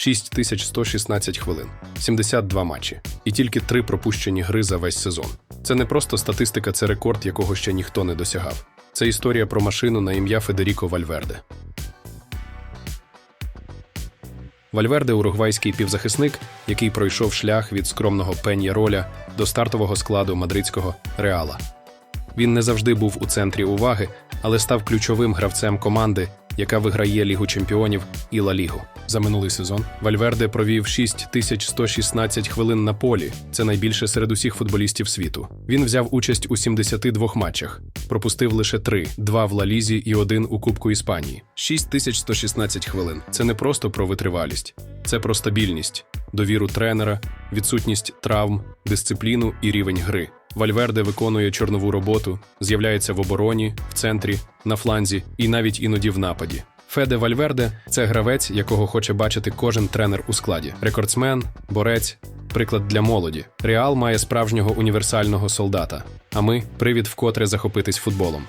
6116 хвилин, 72 матчі, і тільки три пропущені гри за весь сезон. Це не просто статистика, це рекорд, якого ще ніхто не досягав. Це історія про машину на ім'я Федеріко Вальверде. Вальверде уругвайський півзахисник, який пройшов шлях від скромного пеньєроля до стартового складу мадридського реала. Він не завжди був у центрі уваги, але став ключовим гравцем команди, яка виграє Лігу чемпіонів і Ла Лігу. За минулий сезон Вальверде провів 6116 хвилин на полі. Це найбільше серед усіх футболістів світу. Він взяв участь у 72 матчах, пропустив лише 3, 2 в Ла Лізі і один у Кубку Іспанії. 6116 хвилин. Це не просто про витривалість, це про стабільність, довіру тренера, відсутність травм, дисципліну і рівень гри. Вальверде виконує чорнову роботу, з'являється в обороні, в центрі, на фланзі і навіть іноді в нападі. Феде Вальверде це гравець, якого хоче бачити кожен тренер у складі. Рекордсмен, борець, приклад для молоді. Реал має справжнього універсального солдата. А ми привід вкотре захопитись футболом.